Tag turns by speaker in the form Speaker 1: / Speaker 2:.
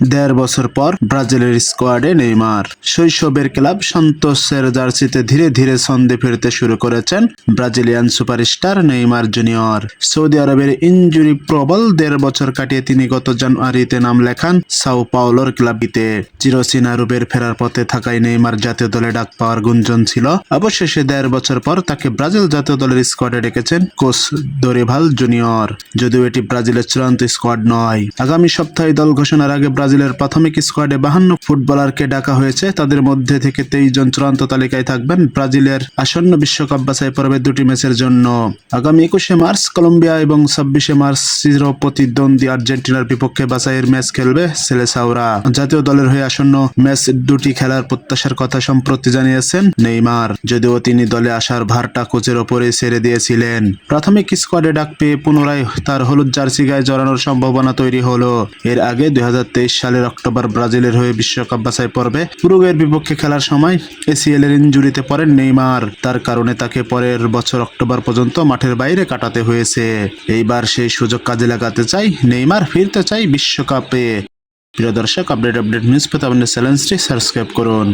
Speaker 1: দেড় বছর পর ব্রাজিলের স্কোয়াডে নেইমার। শৈশবের ক্লাব সন্তোষের জার্সিতে ধীরে ধীরে ছন্দে ফিরতে শুরু করেছেন Brazilian superstar Neymar junior. Saudi আরবের ইঞ্জুরি প্রবল দেড় বছর কাটিয়ে তিনি গত জানুয়ারিতে নাম লেখান সাও পাওলোর ক্লাবিতে চিরচেনা রূপের ফেরার পথে থাকায় নেইমার জাতীয় দলে ডাক পাওয়ার গুঞ্জন ছিল। অবশেষে দেড় বছর পর তাকে ব্রাজিল জাতীয় দলের স্কোয়াডে ডেকেছেন কোচ দোরেভাল জুনিয়র। যদিও এটি ব্রাজিলের চূড়ান্ত স্কোয়াড নয়। আগামী সপ্তাহে দল ঘোষণার আগে ব্রাজিলের প্রাথমিক স্কোয়াডে বাহান্ন ফুটবলারকে ডাকা হয়েছে। তাদের মধ্যে থেকে তেইশ জন চূড়ান্ত তালিকায় থাকবেন ব্রাজিলের আসন্ন বিশ্বকাপ বাছাই পর্বে দুটি ম্যাচের জন্য। আগামী একুশে মার্চ কলম্বিয়া এবং ছাব্বিশে মার্চ চির প্রতিদ্বন্দ্বী আর্জেন্টিনার বিপক্ষে বাছাইয়ের ম্যাচ খেলবে সেলেসাওরা। জাতীয় দলের হয়ে আসন্ন ম্যাচ দুটি খেলার প্রত্যাশার কথা সম্প্রতি জানিয়েছেন নেইমার। যদিও তিনি দলে আসার ভারটা কোচের ওপরে ছেড়ে দিয়েছিলেন। প্রাথমিক স্কোয়াডে ডাক পেয়ে পুনরায় তার হলুদ জার্সি গায়ে জড়ানোর সম্ভাবনা তৈরি হলো। এর আগে দুই হাজার তেইশ সালের অক্টোবর ব্রাজিলের হয়ে বিশ্বকাপ বাছাই পর্বে উরুগুয়ের বিপক্ষে খেলার সময় এসিএল এর ইনজুরিতে পড়েন নেইমার। তার কারণে তাকে পরের বছর অক্টোবর পর্যন্ত মাঠের বাইরে কাটাতে হয়েছে। এইবার সেই সুযোগ কাজে লাগাতে চাই নেইমার, ফিরতে চাই বিশ্বকাপে। প্রিয় দর্শক, আপডেট আপডেট নিউজ পেতে আপনার চ্যানেলটি সাবস্ক্রাইব করুন।